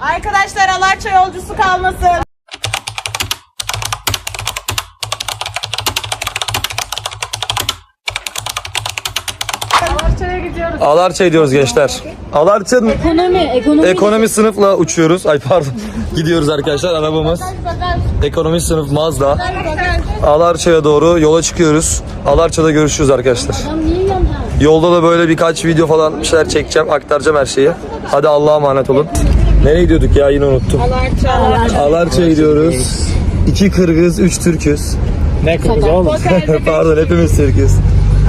Arkadaşlar Alarça yolcusu kalmasın. Alarça'ya gidiyoruz. Alarça ediyoruz gençler. Alarça'nın Ekonomi, ekonomi. ekonomi sınıfla uçuyoruz. Ay pardon. Gidiyoruz arkadaşlar arabamız. Ekonomi sınıf Mazda. Alarça'ya doğru yola çıkıyoruz. Alarça'da görüşürüz arkadaşlar. Adam niye yandı? Yolda da böyle birkaç video falan bir şeyler çekeceğim, aktaracağım her şeyi. Hadi Allah'a emanet olun. Nereye gidiyorduk ya yine unuttum. Alarça. Alarça'ya gidiyoruz. İki Kırgız, üç Türküz. Ne kırgız oğlum? Pardon hepimiz Türküz.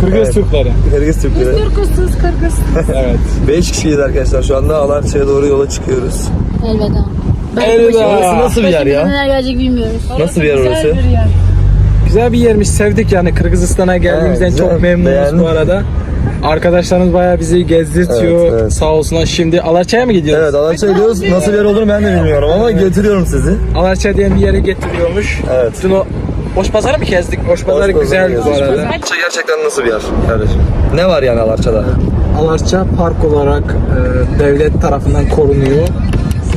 Kırgız Türkleri. Kırgız Türkleri. Kırgızsız Kırgız. Evet. Beş kişiyiz arkadaşlar şu anda Alarça'ya doğru yola çıkıyoruz. Elveda. Orası nasıl bir yer ya? Neler gelecek bilmiyoruz. Nasıl bir yer orası? Güzel bir yermiş. Sevdik yani Kırgızistan'a geldiğimizden güzel. çok memnunuz Beğendim. bu arada. Arkadaşlarımız bayağı bizi gezdirtiyor. Evet, evet. Sağ olsunlar. Şimdi Alarça'ya mı gidiyoruz? Evet Alarça'ya gidiyoruz. Nasıl bir yer olduğunu ben de bilmiyorum ama götürüyorum sizi. Alarça diye bir yere getiriyormuş. Evet. Dün o Boş pazarı mı gezdik? Boş pazarı güzel bu arada. Alarça gerçekten nasıl bir yer kardeşim? Ne var yani Alarça'da? Alarça park olarak e, devlet tarafından korunuyor.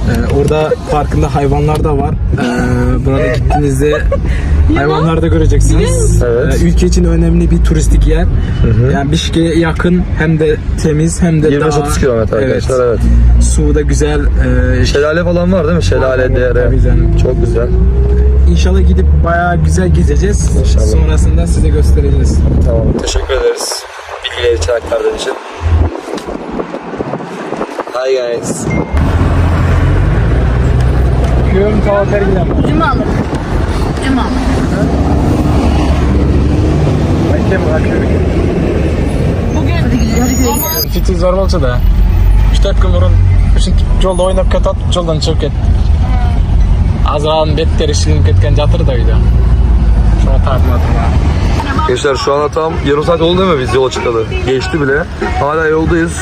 E, orada parkında hayvanlar da var. E, burada gittiğinizde hayvanlar da göreceksiniz. Evet. E, ülke için önemli bir turistik yer. Yani Bişkek'e yakın hem de temiz hem de 25-30 kilometre arkadaşlar evet. Su da güzel. E, Şelale falan var değil mi? Şelale, dere. Çok güzel. İnşallah gidip bayağı güzel gezeceğiz. İnşallah. Sonrasında size göstereceğiz. Tamam. Teşekkür ederiz. Bilgileri için aktardığın için. Hi guys. Köyüm kahvaltıya gidelim. Cuma alır. Cuma alır. Fikri zor olsa da 3 dakika burun үшін жолда ойнап кетіп жолдан шығып кетті азырағының беттері шілініп кеткен жатыр да үйде шоңа тартмадым Gençler şu anda tam yarım saat oldu değil mi biz yola çıkalı? Geçti bile. Hala yoldayız.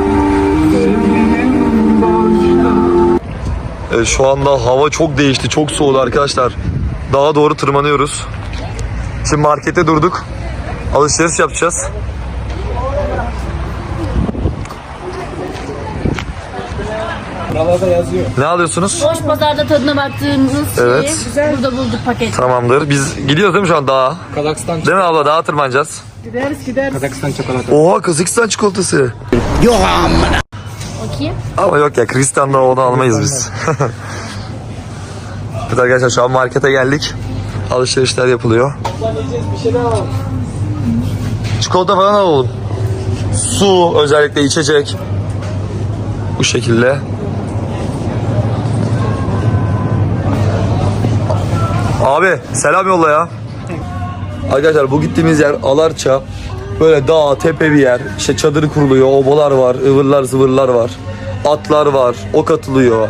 Evet, şu anda hava çok değişti, çok soğudu arkadaşlar. Daha doğru tırmanıyoruz. Şimdi markette durduk. Alışveriş yapacağız. Ne alıyorsunuz? Boş pazarda tadına baktığımız Evet. şeyi burada bulduk paket. Tamamdır. Biz gidiyoruz değil mi şu an dağa? Kazakistan Değil mi abla? Dağa tırmanacağız. Kazakistan çikolata Oha Kazakistan çikolatası. Bakayım. Ama yok ya Kristan'da onu almayız biz. evet arkadaşlar şu an markete geldik. Alışverişler yapılıyor. Çikolata falan alalım. Su özellikle içecek. Bu şekilde. Abi selam yolla ya. Arkadaşlar bu gittiğimiz yer Alarça. Böyle dağ, tepe bir yer. İşte çadırı kuruluyor, obalar var, ıvırlar zıvırlar var. Atlar var, ok atılıyor.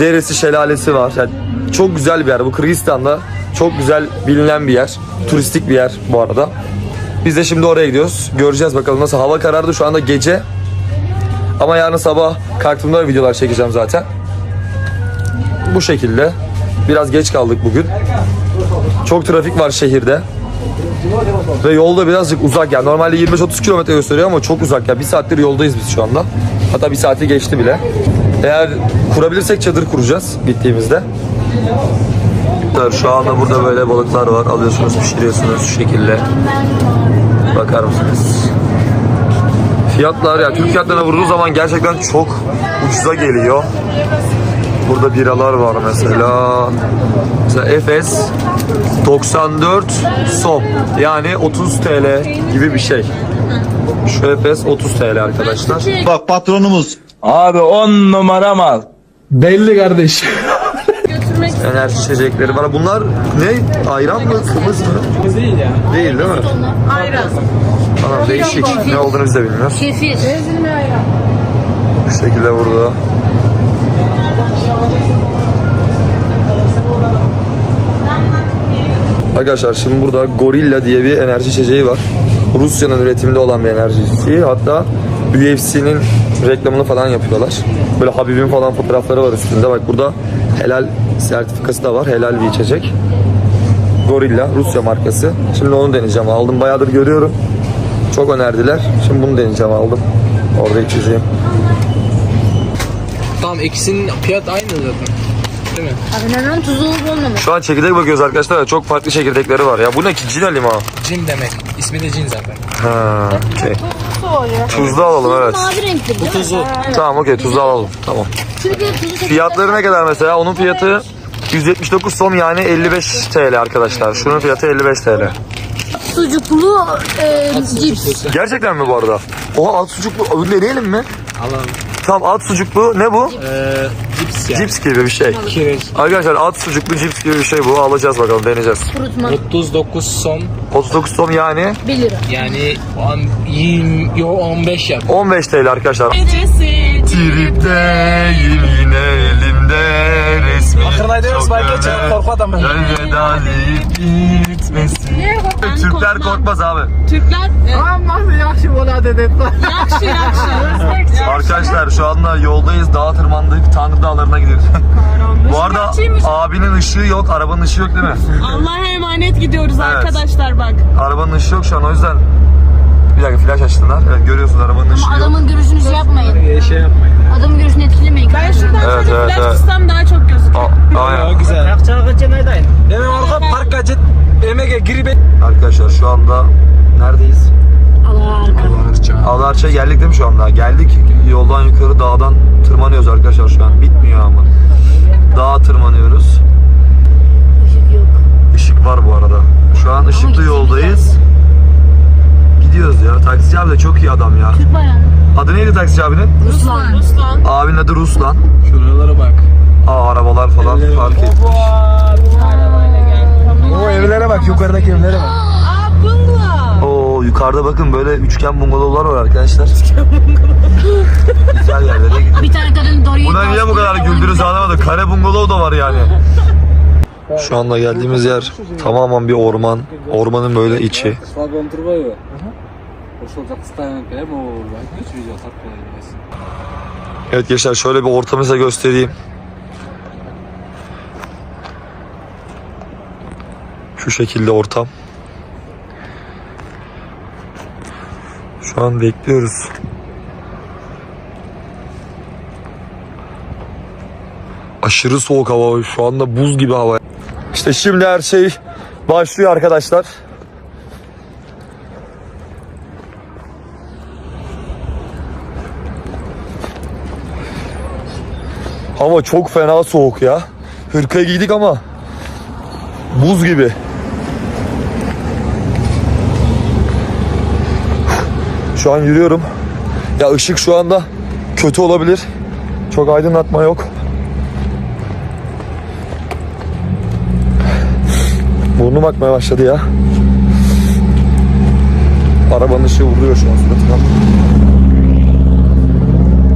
Deresi, şelalesi var. Yani çok güzel bir yer. Bu Kırgızistan'da çok güzel bilinen bir yer. Turistik bir yer bu arada. Biz de şimdi oraya gidiyoruz. Göreceğiz bakalım nasıl. Hava karardı şu anda gece. Ama yarın sabah kalktığımda videolar çekeceğim zaten. Bu şekilde. Biraz geç kaldık bugün. Çok trafik var şehirde. Ve yolda birazcık uzak yani normalde 25-30 kilometre gösteriyor ama çok uzak ya. Bir saattir yoldayız biz şu anda. Hatta bir saati geçti bile. Eğer kurabilirsek çadır kuracağız gittiğimizde. Şu anda burada böyle balıklar var. Alıyorsunuz, pişiriyorsunuz şu şekilde. Bakar mısınız? Fiyatlar ya Türk fiyatlarına vurduğu zaman gerçekten çok ucuza geliyor. Burada biralar var mesela. Mesela Efes 94 som. Yani 30 TL gibi bir şey. Şu Efes 30 TL arkadaşlar. Bak patronumuz Abi on numara mal. Belli kardeş Enerji içecekleri var. Bunlar ne? Ayran mı? Kımız mı? değil ya Değil değil mi? Ayran. Tamam değişik. Ne olduğunu biz de bilmiyoruz. Kefir. Bu şekilde burada. Arkadaşlar şimdi burada Gorilla diye bir enerji içeceği var. Rusya'nın üretiminde olan bir enerji içeceği. Hatta UFC'nin reklamını falan yapıyorlar. Böyle Habib'in falan fotoğrafları var üstünde. Bak burada helal sertifikası da var. Helal bir içecek. Gorilla Rusya markası. Şimdi onu deneyeceğim. Aldım bayağıdır görüyorum. Çok önerdiler. Şimdi bunu deneyeceğim aldım. Orada içeceğim. Tamam ikisinin fiyat aynı zaten. Değil mi? Abi neden tuzlu olup olmamış? Şu an çekirdek bakıyoruz arkadaşlar. Çok farklı çekirdekleri var. Ya bu ne ki? Cin Ali mi o? Cin demek. İsmi de cin zaten. Ha, okey. Oluyor. Tuzlu alalım evet. Mavi renkli bu. Tuzu. Tamam okey tuzlu alalım. Tamam. Çünkü Fiyatları ne kadar mesela? Onun fiyatı 179 som yani 55 TL arkadaşlar. Şunun fiyatı 55 TL. sucuklu e, cips. Gerçekten mi bu arada? Oha alt sucuklu öbürünü deneyelim mi? Alalım. Tamam alt sucuklu ne bu? Ee, cips yani. Cips gibi bir şey. Kireç. Arkadaşlar alt sucuklu cips gibi bir şey bu. Alacağız bakalım deneyeceğiz. Kurutma 39 som 39 som yani 1 lira. yani 10, 20, yo 15 yap. 15 TL arkadaşlar. Gecesi. Tripteyim yine resmi Hatırlaydınız belki çok korku adamı. Elveda deyip gitmesin. Türkler korkmaz abi. Türkler e, Ama yakşı bola dedet. yakşı yakşı. Arkadaşlar şu anda yoldayız. Dağa tırmandık. Tanrı dağlarına gidiyoruz. Bu arada abinin ışığı yok. Arabanın ışığı yok değil mi? Allah'a emanet gidiyoruz Evet. arkadaşlar bak. Arabanın ışığı yok şu an o yüzden. Bir dakika flash açtılar. Evet görüyorsunuz arabanın ışığı Ama yok. adamın görüşünü şey yapmayın. şey yapmayın. Adamın görüşünü etkilemeyin. Ben şuradan Evet, şöyle evet, flash evet. tutsam daha çok gözüküyor. Aa, aynen. Güzel. Kaçın neydin? Hemen orada park kaçın. Emeğe girip Arkadaşlar şu anda neredeyiz? Allah arka. Ağlarça'ya geldik değil mi şu anda? Geldik. Yoldan yukarı dağdan tırmanıyoruz arkadaşlar şu an. Bitmiyor ama. Dağa tırmanıyoruz. Işık yok. Işık var bu arada. Şu an ışıklı yoldayız. Gidiyoruz ya. Taksici abi de çok iyi adam ya. Türk bayrağı. Adı neydi taksici abinin? Ruslan. Ruslan. Abinin adı Ruslan. Şuralara bak. Aa arabalar falan park etmiş. O evlere bak yukarıdaki evlere bak. Aa bungalow. Oo yukarıda bakın böyle üçgen bungalovlar var arkadaşlar. Güzel yerlere gidiyor. Bir tane kadın Doritos. Buna niye bu kadar güldünüz anlamadım. Kare bungalov da var yani. Şu anda geldiğimiz yer tamamen bir orman. Ormanın böyle içi. Evet gençler şöyle bir ortamı size göstereyim. Şu şekilde ortam. Şu an bekliyoruz. Aşırı soğuk hava. Şu anda buz gibi hava. İşte şimdi her şey başlıyor arkadaşlar. Hava çok fena soğuk ya. Hırka giydik ama buz gibi. Şu an yürüyorum. Ya ışık şu anda kötü olabilir. Çok aydınlatma yok. Burnum akmaya başladı ya. Arabanın ışığı vuruyor şu an suratıma.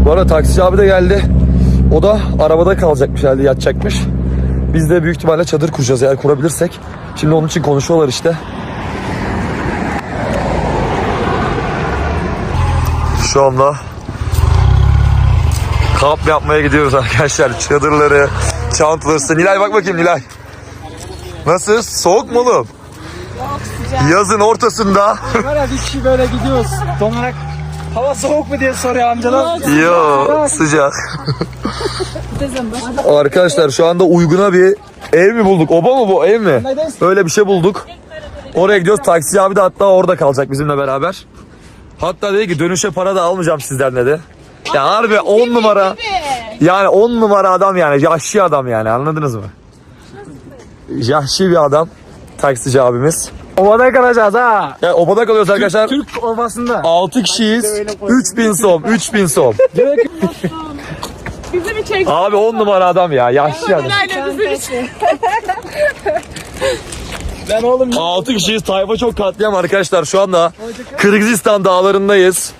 Bu arada taksici abi de geldi. O da arabada kalacakmış herhalde yatacakmış. Biz de büyük ihtimalle çadır kuracağız eğer kurabilirsek. Şimdi onun için konuşuyorlar işte. Şu anda kamp yapmaya gidiyoruz arkadaşlar. Çadırları, çantaları. Nilay bak bakayım Nilay. Nasıl? Soğuk mu oğlum? Yazın ortasında. Böyle bir kişi böyle gidiyoruz. Donarak hava soğuk mu diye soruyor amcalar. Yo sıcak. Arkadaşlar şu anda uyguna bir ev mi bulduk? Oba mı bu ev mi? Öyle bir şey bulduk. Oraya gidiyoruz. Taksici abi de hatta orada kalacak bizimle beraber. Hatta dedi ki dönüşe para da almayacağım sizden dedi. Ya harbi 10 numara. Yani 10 numara adam yani. Yaşlı adam yani anladınız mı? Yaşlı bir adam. Taksici abimiz. Ovada kalacağız ha. Ya obada kalıyoruz arkadaşlar. Türk ovasında. 6 kişiyiz. 3000 som. 3000 som. Bizi bir çek. Abi 10 numara adam ya. Yaşlı adam. Nerede bizi bir çek. Ben oğlum 6 kişiyiz. Tayfa çok katliam arkadaşlar. Şu anda Kırgızistan dağlarındayız.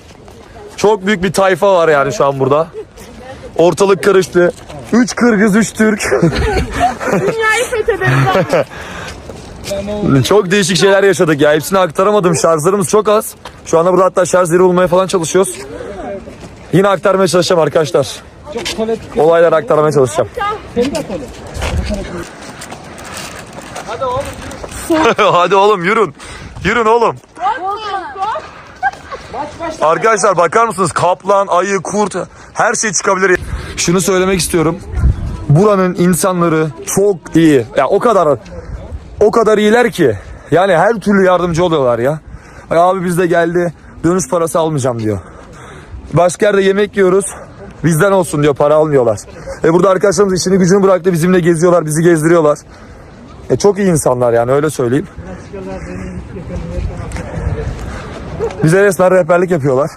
Çok büyük bir tayfa var yani şu an burada. Ortalık karıştı. 3 Kırgız, 3 Türk. Dünyayı fethederiz. Çok değişik şeyler yaşadık ya. Hepsini aktaramadım. Şarjlarımız çok az. Şu anda burada hatta şarj yeri bulmaya falan çalışıyoruz. Yine aktarmaya çalışacağım arkadaşlar. Olayları aktarmaya çalışacağım. Hadi oğlum yürün. Yürün oğlum. Arkadaşlar bakar mısınız? Kaplan, ayı, kurt her şey çıkabilir. Şunu söylemek istiyorum. Buranın insanları çok iyi. Ya o kadar o kadar iyiler ki. Yani her türlü yardımcı oluyorlar ya. Abi biz de geldi. Dönüş parası almayacağım diyor. Başka yerde yemek yiyoruz. Bizden olsun diyor para almıyorlar. E burada arkadaşlarımız işini gücünü bıraktı bizimle geziyorlar bizi gezdiriyorlar. E çok iyi insanlar yani öyle söyleyeyim. Bize resmen rehberlik yapıyorlar.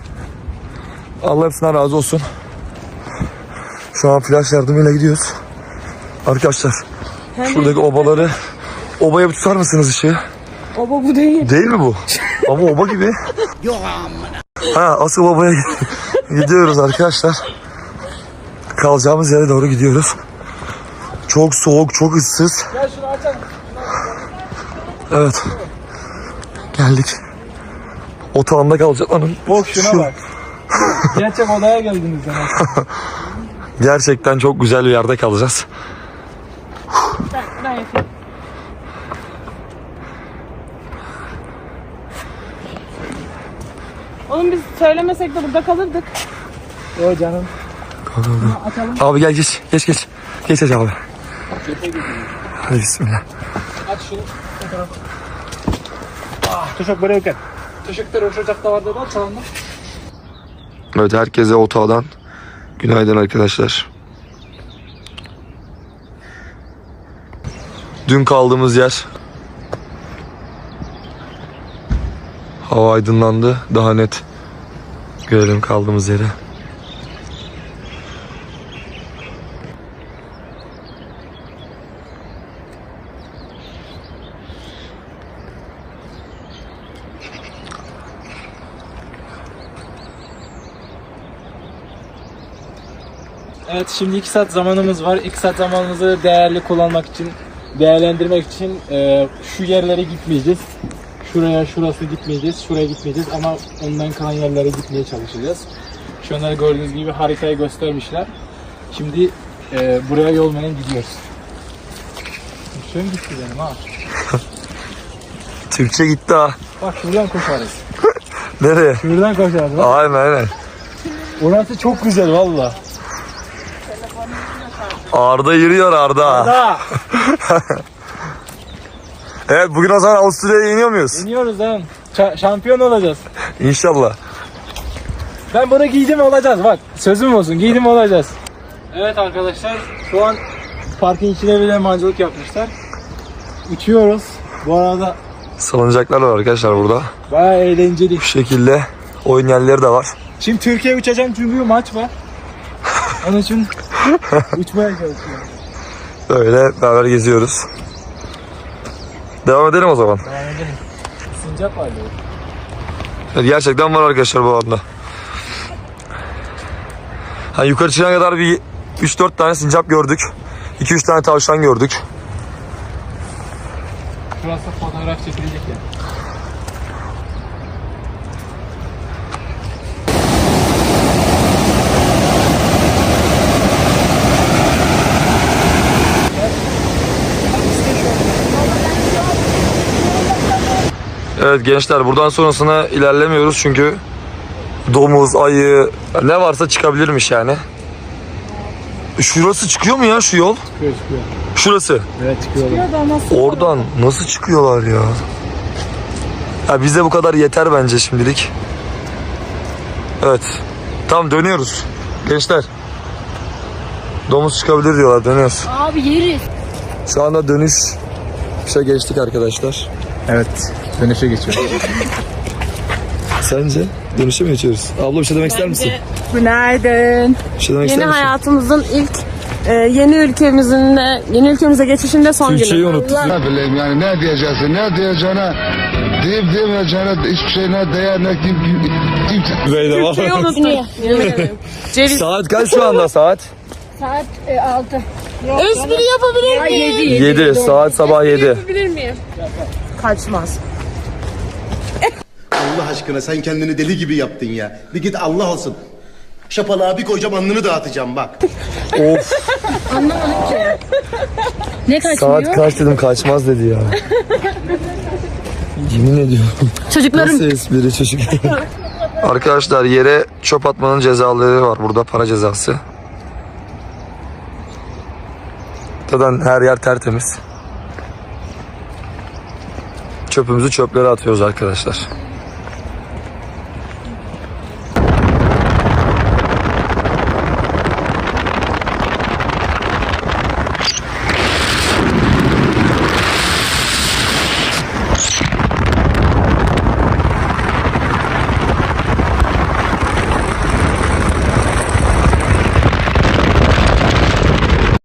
Allah hepsinden razı olsun. Şu an flash yardımıyla gidiyoruz. Arkadaşlar şuradaki obaları obaya bir tutar mısınız ışığı? Oba bu değil. Değil mi bu? Ama oba gibi. Ha asıl obaya gidiyoruz arkadaşlar. Kalacağımız yere doğru gidiyoruz. Çok soğuk, çok ıssız. Evet. Geldik. Otağında kalacakların. Bok şuna bak. Gerçek odaya geldiniz yani. Gerçekten çok güzel bir yerde kalacağız. Ben yapayım. Oğlum biz söylemesek de burada kalırdık. O canım. Abi gel geç, geç geç. Geç geç abi. Hadi bismillah. Aç şunu. Ah, Tuşak buraya gel. Tuşaklar uçacakta vardı da. Evet herkese otağdan günaydın arkadaşlar. Dün kaldığımız yer hava aydınlandı. Daha net görelim kaldığımız yeri. Evet şimdi 2 saat zamanımız var. 2 saat zamanımızı değerli kullanmak için, değerlendirmek için e, şu yerlere gitmeyeceğiz. Şuraya, şurası gitmeyeceğiz. Şuraya gitmeyeceğiz ama ondan kalan yerlere gitmeye çalışacağız. Şu anda gördüğünüz gibi haritayı göstermişler. Şimdi e, buraya yolmayan gidiyoruz. Şöyle gitti benim ha. Türkçe gitti ha. Bak şuradan koşarız. Nereye? Şuradan koşarız. Bak. Aynen aynen. Orası çok güzel valla. Arda yürüyor Arda. Da. Evet bugün o zaman Avusturya'ya iniyor muyuz? İniyoruz lan. Ş- şampiyon olacağız. İnşallah. Ben bunu giydim olacağız bak. Sözüm olsun giydim olacağız. Evet arkadaşlar şu an parkın içine bile mancılık yapmışlar. Uçuyoruz. Bu arada Salıncaklar var arkadaşlar burada. baya eğlenceli. Bu şekilde oyun yerleri de var. Şimdi Türkiye uçacağım çünkü maç var. İçin uçmaya çalışıyorum. Böyle beraber geziyoruz. Devam edelim o zaman. Devam edelim. Sincap var. Evet, gerçekten var arkadaşlar bu anda. Ha, yukarı çıkana kadar bir 3-4 tane sincap gördük. 2-3 tane tavşan gördük. Şurası fotoğraf çekilecek ya. Evet gençler buradan sonrasına ilerlemiyoruz çünkü domuz, ayı ne varsa çıkabilirmiş yani. Şurası çıkıyor mu ya şu yol? Çıkıyor çıkıyor. Şurası. Evet çıkıyor. Oradan nasıl çıkıyorlar ya? Ya bize bu kadar yeter bence şimdilik. Evet. Tam dönüyoruz. Gençler. Domuz çıkabilir diyorlar dönüyoruz. Abi yeriz. Şu anda dönüş bir şey geçtik arkadaşlar. Evet. Dönüşe geçiyor. Sence? Dönüşe mi geçiyoruz? Abla bir şey demek ister misin? Günaydın. Bir şey demek Yeni ister misin? hayatımızın ilk e, yeni ülkemizin de yeni ülkemize geçişinde son Türkçeyi günü. unuttuk. Ne bileyim yani ne diyeceksin ne diyeceğine deyip demeyeceğine hiçbir şeyine değer ne kim kim var. Türkçeyi. Yemin ederim. Ceviz Saat kaç şu anda saat? Saat 6. Espri yapabilir miyim? 7 saat sabah 7. Yapabilir miyim? Kaçmaz. Allah aşkına sen kendini deli gibi yaptın ya. Bir git Allah olsun. Şapalığa bir koyacağım alnını dağıtacağım bak. Of Ne kaçmıyor? saat kaç dedim kaçmaz dedi ya. Yemin ediyorum. Çocuklarım Nasıl espri çocuk? Arkadaşlar yere çöp atmanın cezaları var burada para cezası. Zaten her yer tertemiz. Çöpümüzü çöplere atıyoruz arkadaşlar.